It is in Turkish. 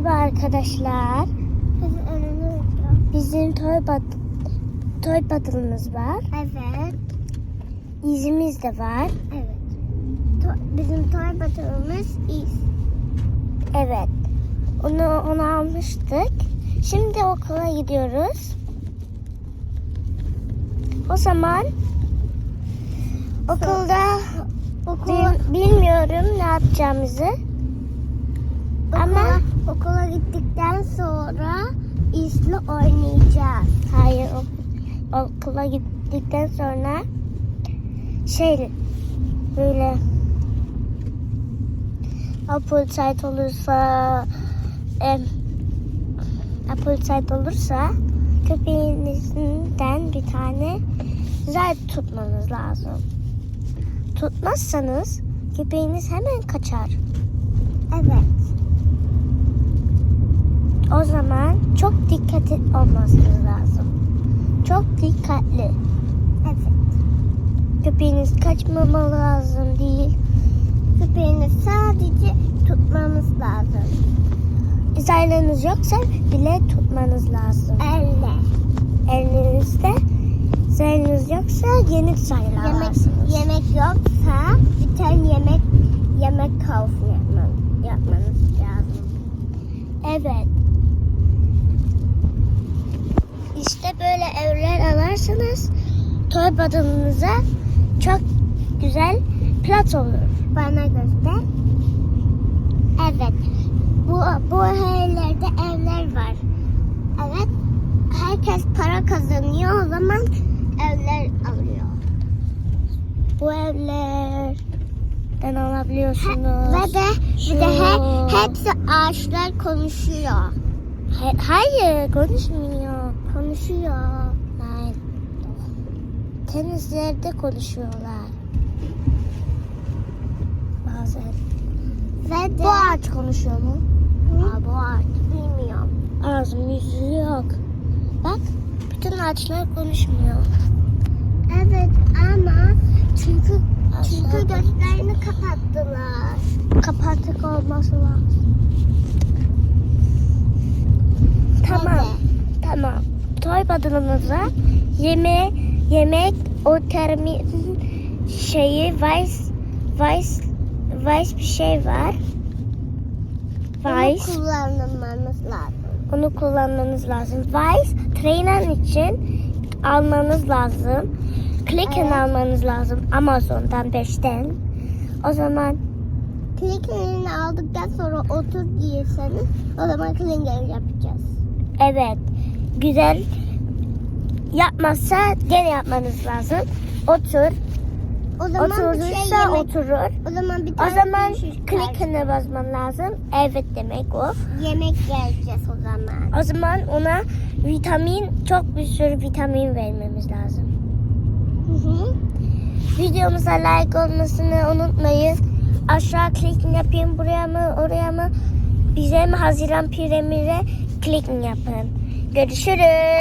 Merhaba arkadaşlar. Bizim toy bat toy batılımız var. Evet. İzimiz de var. Evet. To- bizim toy batırımız is. Evet. Onu onu almıştık. Şimdi okula gidiyoruz. O zaman okulda Okula, bil- bilmiyorum ne yapacağımızı. Okula, Ama okula gittikten sonra isle oynayacağız. hayır ok- okula gittikten sonra şey böyle Apple site olursa em, Apple site olursa köpeğinizden bir tane güzel tutmanız lazım. Tutmazsanız köpeğiniz hemen kaçar. Evet. O zaman çok dikkatli olmanız lazım. Çok dikkatli. Evet. Köpeğiniz kaçmamalı lazım değil. Köpeğini sadece tutmamız lazım. Zararınız yoksa bile tutmanız lazım. Elle. Elinizde zararınız yoksa yeni zararlı Yemek, yemek yoksa bir tane yemek yemek yapman, yapmanız lazım. Evet. İşte böyle evler alarsanız toy badalınıza çok güzel plat olur. Bana göster. Evet. Bu bu evlerde evler var. Evet. Herkes para kazanıyor o zaman evler alıyor. Bu evlerden alabiliyorsunuz. Ve de Şu- bir de he, hepsi ağaçlar konuşuyor. Ha- hayır konuşmuyor. Konuşuyor. Hayır. Tenizlerde konuşuyorlar. Bazen. Ve de Bu ağaç konuşuyor mu? Aa, bu ağaç bilmiyorum. Ağzım yüzü yok. Bak bütün ağaçlar konuşmuyor. Evet ama çünkü çünkü gözlerini kapattılar. Kapattık olması lazım. Tamam. Evet. Tamam. Toy badılımıza yeme yemek o termi şeyi vice vice vice bir şey var. Vice. Bunu kullanmamız lazım. Onu kullanmanız lazım. Vice trainer için almanız lazım. Click'in Evet. almanız lazım. Amazon'dan 5'ten. O zaman Klingerini aldıktan sonra otur diyerseniz o zaman klinger yapacağız. evet güzel yapmazsa gene yapmanız lazım. Otur. O zaman şey Oturursa yemek, oturur. o zaman bir O tane zaman bir şey çıkar. click'ine basman lazım. Evet demek o. yemek vereceğiz o zaman. O zaman ona vitamin, çok bir sürü vitamin vermemiz lazım. Hı hı. Videomuza like olmasını unutmayın. Aşağı klik yapayım buraya mı oraya mı? Bize mi Haziran Piramide klik yapın. Görüşürüz.